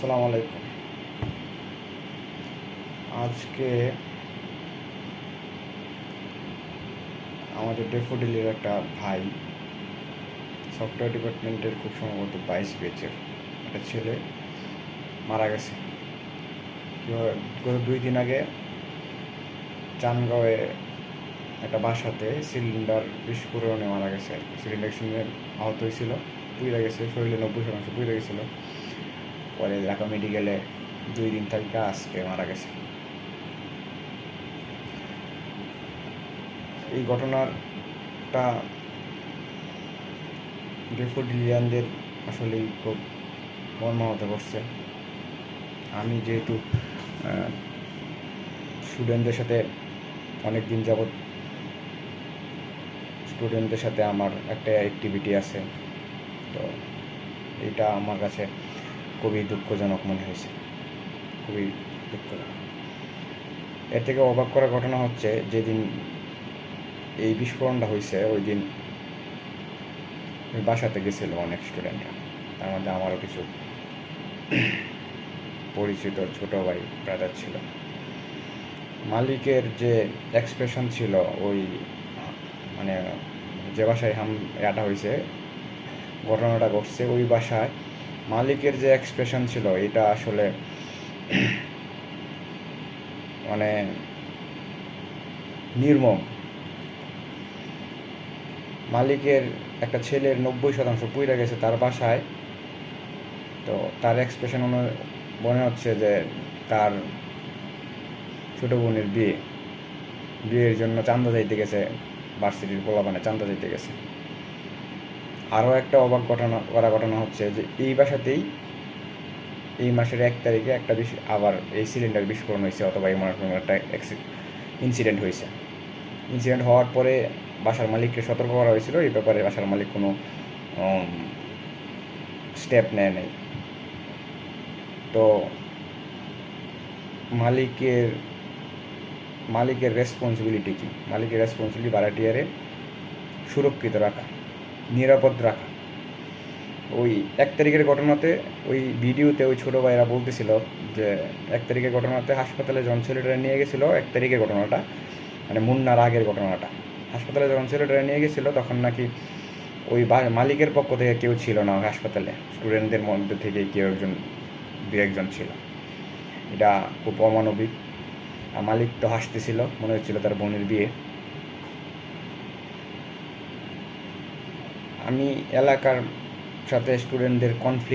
সালাম আলাইকুম। আজকে আমাদের ডেফোডিলের একটা ভাই সফটওয়্যার ডিপার্টমেন্টের খুব সম্ভবত বাইশ বেচের একটা ছেলে মারা গেছে। গত দুই দিন আগে চানগাঁওয়ে একটা বাসাতে সিলিন্ডার বিস্ফোরণে মারা গেছে আর কি। সিলিন্ডার সঙ্গে আহত হয়েছিল, পুইরা গেছে, শরীরে নব্বই শতাংশ পুইরা গেছিল। পরে ঢাকা মেডিকেলে দুই দিন থাকা আজকে মারা গেছে। এই ঘটনাটা ডেফোডিলিয়ানদের আসলেই খুব মর্মাহত করছে। আমি যেহেতু স্টুডেন্টদের সাথে অনেক দিন যাবৎ স্টুডেন্টদের সাথে আমার একটা অ্যাক্টিভিটি আছে। তো এটা আমার কাছে খুবই দুঃখজনক মনে হয়েছে। খুবই দুঃখজনক। এর থেকে অবাক করার ঘটনা হচ্ছে, যেদিন এই বিস্ফোরণটা হয়েছে, ওই দিন বাসাতে গেছিল অনেক স্টুডেন্টরা। তার মধ্যে আমারও কিছু পরিচিত ছোট ভাই ব্রাদার ছিল। মালিকের যে এক্সপ্রেশন ছিল, ওই মানে যে বাসায় হাম এটা হয়েছে, ঘটনাটা ঘটছে, ওই বাসায় মালিকের যে এক্সপ্রেশন ছিল, এটা আসলে মানে নির্মম। মালিকের একটা ছেলের নব্বই শতাংশ পুইরা গেছে তার বাসায়। তো তার এক্সপ্রেশন মনে হচ্ছে যে তার ছোট বোনের বিয়ে। বিয়ের জন্য চান্দা যাইতে গেছে ভার্সিটির পোলাপানে চান্দা যাইতে গেছে। আরও একটা অবাক ঘটনা করা ঘটনা হচ্ছে যে এই বাসাতেই এই মাসের এক তারিখে একটা বিশ আবার এই সিলিন্ডার বিস্ফোরণ হয়েছে অথবা এই মনে একটা ইনসিডেন্ট হয়েছে। ইনসিডেন্ট হওয়ার পরে বাসার মালিককে সতর্ক করা হয়েছিল। এই ব্যাপারে বাসার মালিক কোনো স্টেপ নেয় নাই। তো মালিকের মালিকের রেসপন্সিবিলিটি কী? মালিকের রেসপন্সিবিলিটি ভাড়াটিয়ারে সুরক্ষিত রাখা। নিরাপদ রাখা। ওই এক তারিখের ঘটনাতে ওই ভিডিওতে ওই ছোটো ভাইরা বলতেছিল যে, এক তারিখের ঘটনাতে হাসপাতালে যখন ছেলেটা নিয়ে গেছিল, এক তারিখের ঘটনাটা মানে মুন্নার আগের ঘটনাটা। হাসপাতালে যখন ছেলেটা নিয়ে গেছিল, তখন নাকি ওই মালিকের পক্ষ থেকে কেউ ছিল না হাসপাতালে। স্টুডেন্টদের মধ্যে থেকে কেউ একজন দু একজন ছিল। এটা খুব অমানবিক। মালিক তো হাসতেছিল, মনে হচ্ছিল তার বোনের বিয়ে। আমি এলাকার সাথে স্টুডেন্টদের কনফ্লিক্ট